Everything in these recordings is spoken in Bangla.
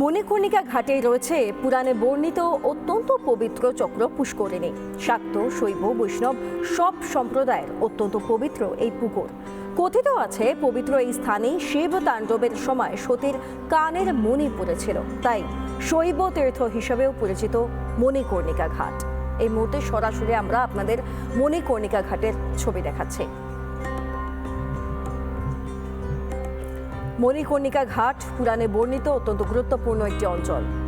মণিকর্ণিকা ঘাটে রয়েছে পুরাণে বর্ণিত অত্যন্ত পবিত্র চক্র পুষ্করিণী। শাক্ত, শৈব, বৈষ্ণব সব সম্প্রদায়ের অত্যন্ত পবিত্র এই পুকুর। কথিত আছে, পবিত্র এই স্থানে শিব তাণ্ডবের সময় সতীর কানের মণি পড়েছিল। তাই শৈব তীর্থ হিসেবেও পরিচিত মণিকর্ণিকা ঘাট। এই মুহূর্তে সরাসরি আমরা আপনাদের মণিকর্ণিকা ঘাটের ছবি দেখাচ্ছি। মণিকর্ণিকা ঘাট পুরাণে বর্ণিত অত্যন্ত গুরুত্বপূর্ণ একটি অঞ্চল।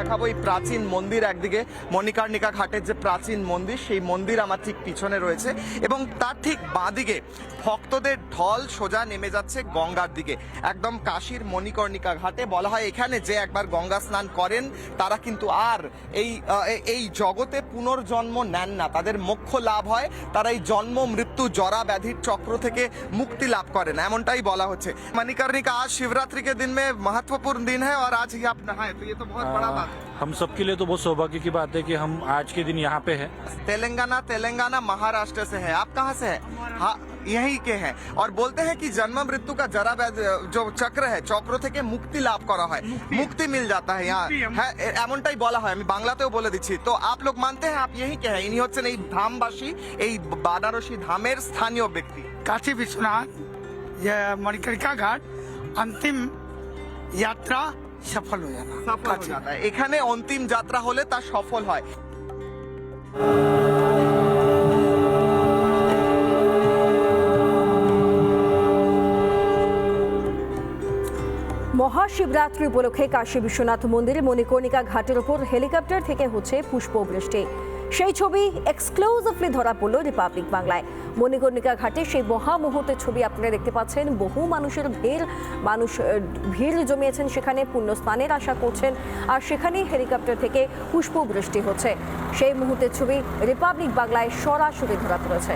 দেখাবো এই প্রাচীন মন্দির একদিকে মণিকর্ণিকা ঘাটের যে প্রাচীন মন্দির সেই মন্দির আমার ঠিক পিছনে রয়েছে এবং তার ঠিক বাঁদিকে ভক্তদের ঢল সোজা নেমে যাচ্ছে গঙ্গার দিকে একদম কাশীর মণিকর্ণিকা ঘাটে বলা হয় এখানে যে একবার গঙ্গা স্নান করেন তারা কিন্তু আর এই আহ, এ- এই জগতে পুনর্জন্ম নেন না তাদের মোক্ষ লাভ হয় তারা এই জন্ম মৃত্যু জরা ব্যাধির চক্র থেকে মুক্তি লাভ করেন এমনটাই বলা হচ্ছে मणिकर्णिका आज शिवरात्रि के दिन में महत्वपूर्ण दिन है और आज ही आप नहाए तो ये तो बहुत बड़ा बात है हम सबके लिए तो बहुत सौभाग्य की बात है कि हम आज के दिन यहाँ पे हैं तेलंगाना तेलंगाना महाराष्ट्र से है आप कहाँ से है हाँ यहीं के हैं और बोलते हैं कि जन्म मृत्यु का जरा व्याध- जो चक्र है চক্র থেকে মুক্তি লাভ করা হয় মুক্তি মিল जाता है यहाँ হ্যাঁ এ- এমনটাই বলা হয় আমি বাংলাতেও বলে দিচ্ছি তো आप लोग मानते हैं आप यही के हैं ইনি হচ্ছেন এই ধামবাসী এই বানারসি ধামের স্থানীয় ব্যক্তি काशी विश्वनाथ यह मणिकर्णिका घाट अंतिम यात्रा সফল হয়ে যায় সফল হয়ে যায় এখানে অন্তিম যাত্রা হলে তা সফল হয়। মহাশিবরাত্রি উপলক্ষে কাশী বিশ্বনাথ মন্দিরে মণিকর্ণিকা ঘাটের উপর হেলিকপ্টার থেকে হচ্ছে পুষ্প বৃষ্টি সেই ছবি এক্সক্লুসিভলি ধরা পড়ল রিপাবলিক বাংলায়। মণিকর্ণিকা ঘাটে সেই মহা মুহূর্তের ছবি আপনারা দেখতে পাচ্ছেন। বহু মানুষের ভিড়, মানুষ ভিড় জমিয়েছেন সেখানে পুণ্য স্নানের আশা করছেন, আর সেখানেই হেলিকপ্টার থেকে পুষ্প বৃষ্টি হচ্ছে। সেই মুহূর্তের ছবি রিপাবলিক বাংলায় সরাসরি ধরা পড়েছে।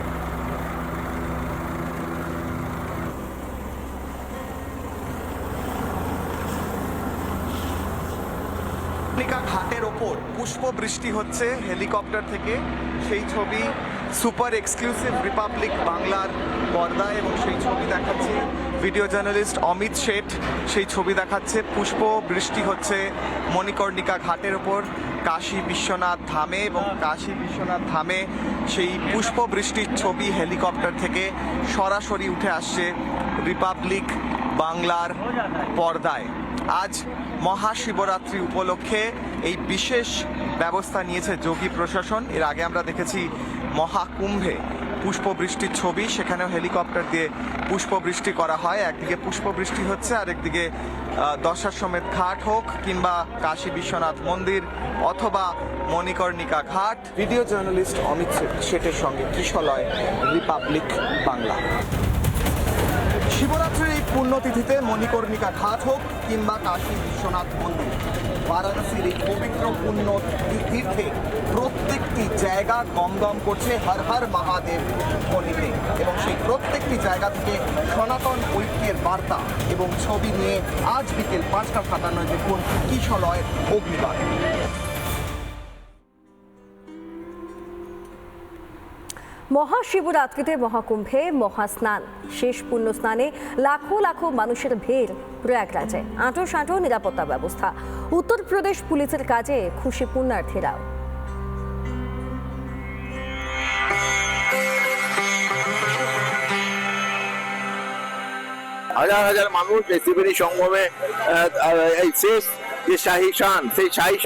পুষ্প বৃষ্টি হচ্ছে হেলিকপ্টার থেকে। সেই ছবি সুপার এক্সক্লুসিভ রিপাবলিক বাংলার পর্দায় এবং সেই ছবি দেখাচ্ছে ভিডিও জার্নালিস্ট অমিত শেঠ। সেই ছবি দেখাচ্ছে পুষ্প বৃষ্টি হচ্ছে মণিকর্ণিকা ঘাটের ওপর, কাশী বিশ্বনাথ ধামে এবং কাশী বিশ্বনাথ ধামে সেই পুষ্প বৃষ্টির ছবি হেলিকপ্টার থেকে সরাসরি উঠে আসছে রিপাবলিক বাংলার পর্দায়। আজ মহাশিবরাত্রি উপলক্ষে এই বিশেষ ব্যবস্থা নিয়েছে যোগী প্রশাসন। এর আগে আমরা দেখেছি মহাকুম্ভে পুষ্পবৃষ্টির ছবি, সেখানেও হেলিকপ্টার দিয়ে পুষ্পবৃষ্টি করা হয়। একদিকে পুষ্পবৃষ্টি হচ্ছে আর একদিকে দশাশ্বমেধ ঘাট হোক কিংবা কাশী বিশ্বনাথ মন্দির অথবা মণিকর্ণিকা ঘাট। ভিডিও জার্নালিস্ট অমিত শেঠের সঙ্গে কিশলয়, রিপাবলিক বাংলা। শিবরাত্রির এই পুণ্যতিথিতে মণিকর্ণিকা ঘাট হোক কিংবা কাশী বিশ্বনাথ মন্দির, বারাণসীর এই পবিত্র পুণ্য তীর্থে প্রত্যেকটি জায়গা গমগম করছে হর হর মহাদেব ধ্বনিতে এবং সেই প্রত্যেকটি জায়গা থেকে সনাতন ঐক্যের বার্তা এবং ছবি নিয়ে আজ বিকেল পাঁচটা সাতান্ন দেখুন কিশলয় অগ্নিবাদ মহাশিবরাত্রিতে মহাকুম্ভে মহাস্নান। শেষ পুণ্য স্নানে লাখো লাখো মানুষের ভিড় প্রয়াগরাজে। আঁটো সাঁটো নিরাপত্তা ব্যবস্থা। উত্তরপ্রদেশ পুলিশের কাজে খুশি পুণ্যার্থীরাও। হাজার হাজার মানুষ এই ত্রিবেণী সঙ্গমে এই শেষ যে শাহী সেই শাহী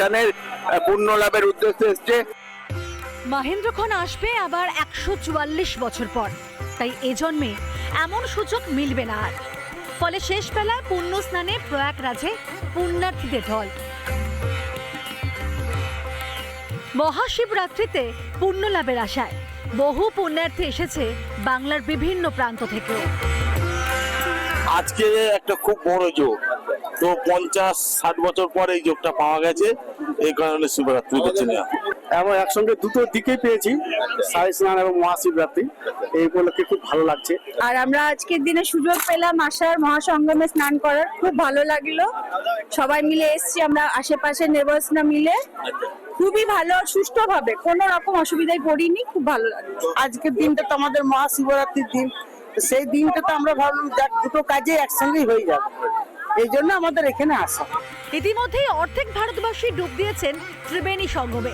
পুণ্য লাভের উদ্দেশ্যে এসছে। মহেন্দ্রক্ষণ আসবে আবার একশো চুয়াল্লিশ বছর পর। তাই এ জন্মে এমন সুযোগ মিলবে না আর। ফলে শেষ বেলায় পুণ্য স্নানে প্রয়াগরাজে পুণ্যার্থীদের ঢল। মহাশিবরাত্রিতে পুণ্য লাভের আশায় বহু পুণ্যার্থী এসেছে বাংলার বিভিন্ন প্রান্ত থেকে আজকে একটা খুব বড় যোগ। তো পঞ্চাশ, ষাট বছর পর এই যোগটা পাওয়া গেছে। এই কারণে শিবরাত্রি বেছে নেওয়া এবং একসঙ্গে দুটো দিকে পেয়েছি সাই স্নান এবং মহাশিবরাত্রি। এই উপলক্ষে খুব ভালো লাগছে। আর আমরা আজকের দিনে সুযোগ পেলাম আসার মহাসঙ্গমে স্নান করার। খুব ভালো লাগল। সবাই মিলে এসেছি আমরা আশেপাশে নেবার্সরা মিলে। খুবই ভালো সুষ্ঠুভাবে কোনো রকম অসুবিধায় পড়িনি খুব ভালো লাগে আজকের দিনটা তো আমাদের মহাশিবরাত্রির দিন। তো সেই দিনটা তো আমরা ভাবলাম যাক দুটো কাজে একসঙ্গেই হয়ে যাবে। এই জন্য আমাদের এখানে আসা। ইতিমধ্যেই অর্ধেক ভারতবাসী ডুব দিয়েছেন ত্রিবেণী সঙ্গমে।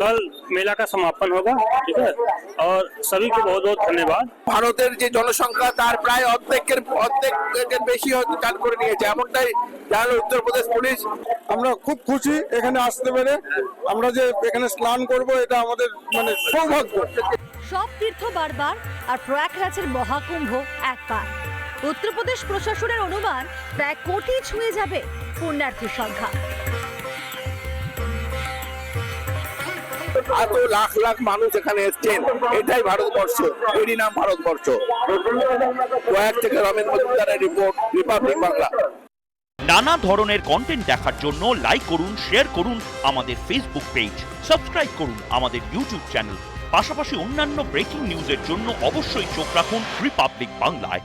কাল মেলা কা সমাপন হোগা ঠিক আর সবই কে বহুত বহুত ধন্যবাদ ভারতের যে জনসংখ্যা তার প্রায় অর্ধেকের অর্ধেকের বেশি হয়তো চাল করে নিয়েছে এমনটাই জানালো উত্তরপ্রদেশ পুলিশ। আমরা খুব খুশি এখানে আসতে পেরে। আমরা যে এখানে স্নান করব এটা আমাদের মানে সৌভাগ্য। সব তীর্থ বারবার আর প্রয়াগরাজের মহাকুম্ভ একবার। উত্তরপ্রদেশ প্রশাসনের অনুমান প্রায় কোটি ছুঁয়ে যাবে সংখ্যা। এত লাখ লাখ মানুষ এখানে এসছেন। এটাই ভারতবর্ষ, এরই নাম ভারতবর্ষ। কয়েক থেকে রমেন মজুমদারের রিপোর্ট রিপাবলিক বাংলা নানা ধরনের কন্টেন্ট দেখার জন্য লাইক করুন শেয়ার করুন আমাদের ফেসবুক পেজ সাবস্ক্রাইব করুন আমাদের ইউটিউব চ্যানেল পাশাপাশি অন্যান্য ব্রেকিং নিউজের জন্য অবশ্যই চোখ রাখুন রিপাবলিক বাংলায়